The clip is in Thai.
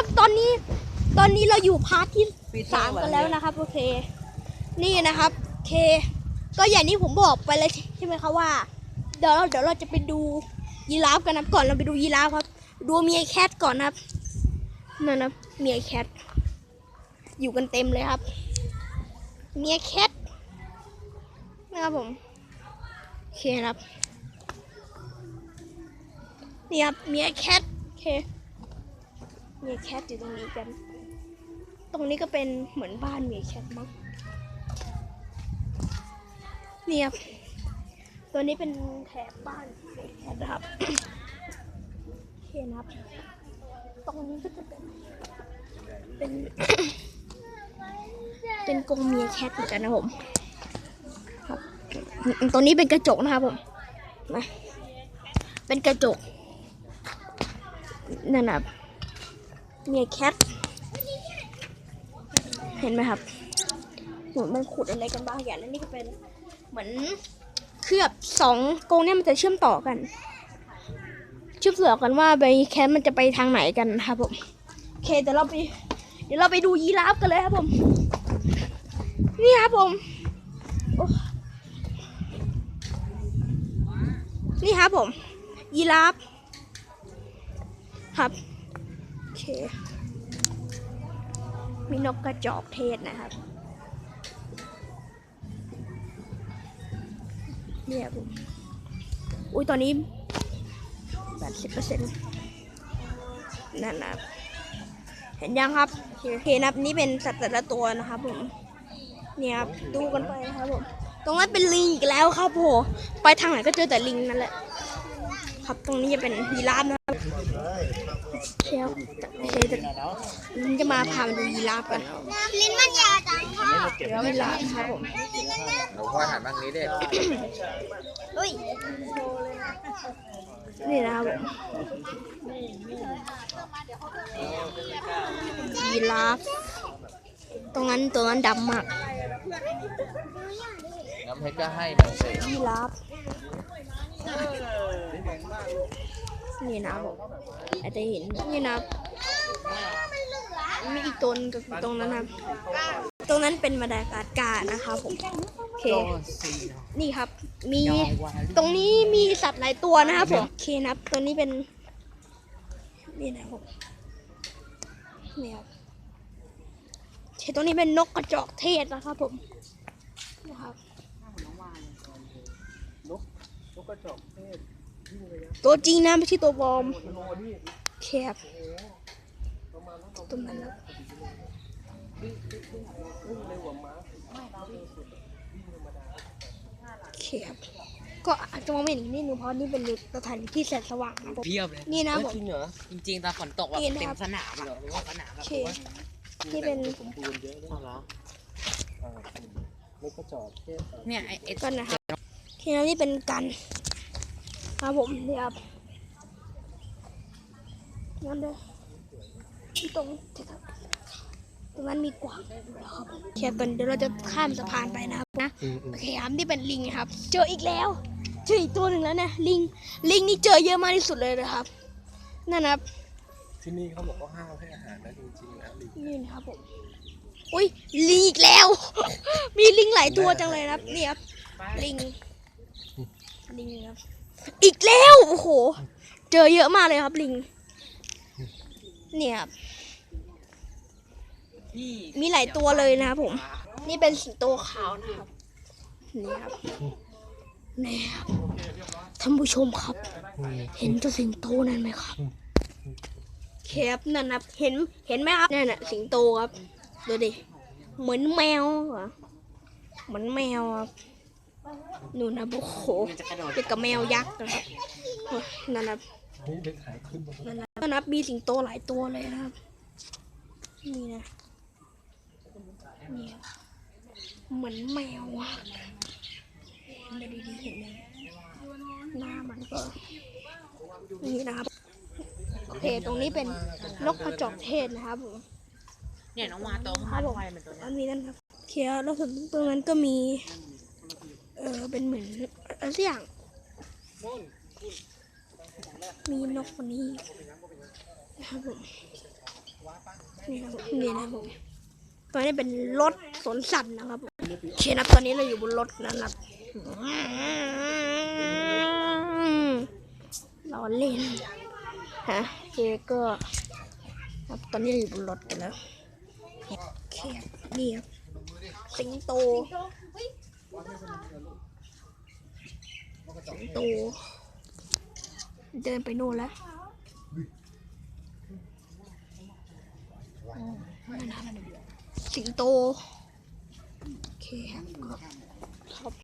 ครับตอนนี้ตอนนี้เราอยู่พาร์ทที่สามกันแล้วนะครับ โอเค นี่นะครับโอเค ก็อย่างที่ผมบอกไปเลยใช่ไหมครับว่า เดี๋ยวเราเดี๋ยวเราจะไปดูยีราฟกันนะก่อนเราไปดูยีราฟครับ ดูเมียแคทก่อนนะครับนั่นนะเมียแคทอยู่กันเต็มเลยครับเมียแคทนะครับผมโอเคนะครับนี่ครับเมียแคทโอเค เมียแคทอยู่ตรงนี้กัน ตรงนี้ก็เป็นเหมือนบ้านเมียแคทมั้งเนี่ยตัวนี้เป็นแถบบ้านเมียแคทนะครับโอเคนะครับ ตรงนี้ก็จะเป็นเป็นเป็นกรงเมียแคทเหมือนกันนะผมครับตรงนี้เป็นกระจกนะครับผมนะเป็นกระจกนั่นนะ เมียแคท เห็นไหมครับเหมือนมันขุดอะไรกันบ้างอย่างนั้นนี่ก็เป็นเหมือนเคลือบสองกงเนี่ยมันจะเชื่อมต่อกัน เชื่อมต่อกันว่าใบแคทมันจะไปทางไหนกันครับผมโอเคเดี๋ยวเราไป เดี๋ยวเราไปดูยีราฟกันเลยครับผม นี่ครับผมนี่ครับผม ยีราฟครับ เค มีนกกระจอกเทศนะครับ เนี่ยผมอุ้ยตอนนี้แปดสิบเปอร์เซ็นต์นั่นนะเห็นยังครับโอเคนะครับนี่เป็นสัตว์แต่ละตัวนะครับผมเนี่ยครับดูกันไปนะครับผมตรงนั้นเป็นลิงอีกแล้วครับโหไปทางไหนก็เจอแต่ลิงนั่นแหละ ครับ ตรงนี้จะเป็นยีราฟนะครับเชียวโอเคจะลิงจะมาพามาดูยีราฟกันลิ้นมันยาวจังพ่อยีราฟครับผมหนูพ่อหันบ้างนี้ดิอุ้ยนี่นะครับยีราฟตรงนั้นตัวนั้นดำมากน้ำเพชรก็ให้มันสิยีราฟ นี่นะผมอาจจะเห็นนี่นะมีอีกตนก็คือตรงนั้นนะตรงนั้นเป็นมาดากัสการนะครับผมโอเคนี่ครับ มีตรงนี้มีสัตว์หลายตัวนะครับผมโอเคนะครับตัวนี้เป็นนี่นะครับผมนี่ครับโอเคตัวนี้เป็นนกกระจอกเทศนะครับผมนะครับ กกระจอกเทศตัวจริงนะไม่ใช่ตัวปลอมแคบตรงนั้นนะแคบก็อาจจะมองไม่เห็นนิดนึงเพราะนี่เป็นสถานที่ที่แสงสว่างนะผมเพียบเลยนี่นะผม จริงเหรอจริงๆตอนฝนตกแบบนี่นะเต็ครัมบ สนามอะหรือว่าสนามโอแบบเคนี่เป็น สมบูรณ์เยอะเลยเอาเหรออ่านกกระจอกเทศ เนี่ยไอ้ไอ้ก็นะครับ ทีนี้นี่เป็นกันครับผมนี่ครับนั่นเลยตรงที่ครับตรงนั้นมีกวางครับแค่เป็นเดี๋ยวเราจะข้ามสะพานไปนะครับนะโอเคครับนี่เป็นลิงครับ เจออีกแล้ว เจออีกตัวหนึ่งแล้วนะลิงลิงนี่เจอเยอะมากที่สุดเลยนะครับ นั่นนะครับที่นี่เขาบอกว่าห้ามให้อาหารนะจริงๆแล้วลิงนี่นะครับผมอุ้ยลิงอีกแล้ว มีลิงหลายตัวจังเลยนะครับนี่ครับลิง ลิงครับ อีกแล้วโอ้โห เจอเยอะมากเลยครับลิง เนี่ยครับมีหลายตัวเลยนะครับผม นี่เป็นสิงโตขาวนะครับ นี่ครับ นี่ครับท่านผู้ชมครับ เห็นเจ้าสิงโตนั่นไหมครับแคบนั่นนะครับ เห็น เห็นไหมครับนั่นน่ะสิงโตครับ ดูดิ เหมือนแมวเหรอเหมือนแมวครับ นู่นนะโอ้โหมันจะกระโดดเป็นกับแมวยักษ์นะครับโอ้ยนั่นนะนี่ไปถ่ายขึ้นบนนั่นนะนั่นนะมีสิงโตหลายตัวเลยนะครับ นี่นะนี่ครับเหมือนแมวอะดูดีๆเห็นไหมหน้ามันก็ นี่นะครับ โอเค ตรงนี้เป็นนกกระจอกเทศนะครับผมเนี่ยน้องวาโตมาทำไมเป็นตัวเนี้ยอันนี้นั่นครับ เคียแล้วส่วนตรงนั้นก็มี เออเป็นเหมือนอะไรสักอย่างมีนกคนนี้นะครับผมนี่ครับผมนี่นะครับผมตัวนี้เป็นรถสนสัตว์นะครับผมเคนับตอนนี้เราอยู่บนรถนะครับราเล่นฮะเคก็ครับตอนนี้เราอยู่บนรถกันแล้วเคครับนี่ครับสิงโต สิงโตเดินไปนู่นแล้วสิงโต โอเคครับ